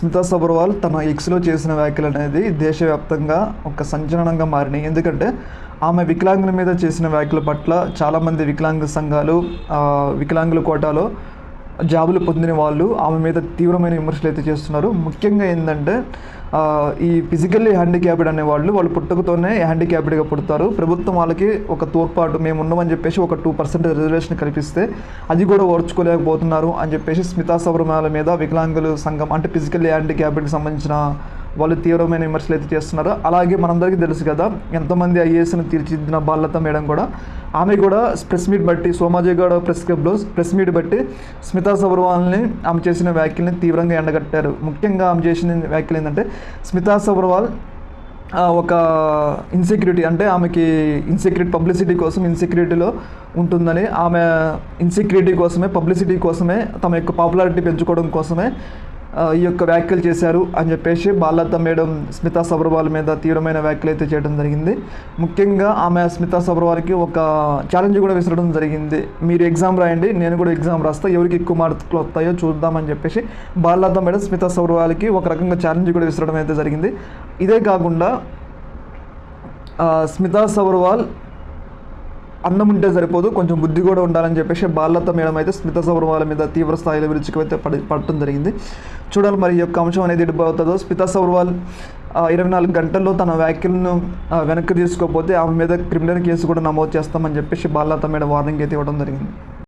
స్మితా సబర్వాల్ తన ఎక్స్లో చేసిన వ్యాఖ్యలు అనేది దేశవ్యాప్తంగా ఒక సంచలనంగా మారినాయి. ఎందుకంటే ఆమె వికలాంగుల మీద చేసిన వ్యాఖ్యల పట్ల చాలామంది వికలాంగ సంఘాలు వికలాంగుల కోటాలో జాబులు పొందిన వాళ్ళు ఆమె మీద తీవ్రమైన విమర్శలు అయితే చేస్తున్నారు. ముఖ్యంగా ఏంటంటే ఈ ఫిజికల్లీ హ్యాండిక్యాప్డ్ అనే వాళ్ళు వాళ్ళు పుట్టుకతోనే హ్యాండిక్యాప్డ్గా పుడతారు. ప్రభుత్వం వాళ్ళకి ఒక తోడ్పాటు మేము ఉన్నామని చెప్పేసి ఒక టూ పర్సెంట్ రిజర్వేషన్ కల్పిస్తే అది కూడా ఓర్చుకోలేకపోతున్నారు అని చెప్పేసి స్మితా సబర్మాల మీద వికలాంగుల సంఘం అంటే ఫిజికల్లీ హ్యాండిక్యాప్డ్కి సంబంధించిన వాళ్ళు తీవ్రమైన విమర్శలు అయితే చేస్తున్నారు. అలాగే మనందరికీ తెలుసు కదా ఎంతమంది ఐఏఎస్ని తీర్చిదిద్దిన బాలత మేడం కూడా ఆమె కూడా ప్రెస్ మీట్ బట్టి సోమాజిగౌడ ప్రెస్ క్లబ్లో ప్రెస్ మీట్ బట్టి స్మితా సబర్వాల్ని ఆమె చేసిన వ్యాఖ్యల్ని తీవ్రంగా ఎండగట్టారు. ముఖ్యంగా ఆమె చేసిన వ్యాఖ్యలు ఏంటంటే స్మితా సబర్వాల్ ఒక ఇన్సెక్యూరిటీ అంటే ఆమెకి ఇన్సెక్యూరిటీ పబ్లిసిటీ కోసం ఇన్సెక్యూరిటీలో ఉంటుందని ఆమె ఇన్సెక్యూరిటీ కోసమే పబ్లిసిటీ కోసమే తమ యొక్క పాపులారిటీ పెంచుకోవడం కోసమే ఈ యొక్క వ్యాఖ్యలు చేశారు అని చెప్పేసి బాలత మేడం స్మితా సబర్వాల్ మీద తీవ్రమైన వ్యాఖ్యలు అయితే చేయడం జరిగింది. ముఖ్యంగా ఆమె స్మితా సబర్వాల్కి ఒక ఛాలెంజ్ కూడా విసరడం జరిగింది. మీరు ఎగ్జామ్ రాయండి నేను కూడా ఎగ్జామ్ రాస్తా ఎవరికి ఎక్కువ మార్కులు వస్తాయో చూద్దామని చెప్పేసి బాలత మేడం స్మితా సబర్వాల్కి ఒక రకంగా ఛాలెంజ్ కూడా విసరడం అయితే జరిగింది. ఇదే కాకుండా స్మితా సబర్వాల్ అన్నం ఉంటే సరిపోదు కొంచెం బుద్ధి కూడా ఉండాలని చెప్పేసి బాలత మేడం అయితే స్మిత సౌరవాల మీద తీవ్ర స్థాయిలో అయితే పడి పడటం జరిగింది. చూడాలి మరి ఈ యొక్క అంశం అనేది ఎడిపోతుందో స్మిత సౌర్వాల్ ఇరవై నాలుగు గంటల్లో తన వ్యాఖ్యలను వెనక్కి తీసుకోకపోతే ఆమె మీద క్రిమినల్ కేసు కూడా నమోదు చేస్తామని చెప్పేసి బాలత మేడం వార్నింగ్ అయితే ఇవ్వడం జరిగింది.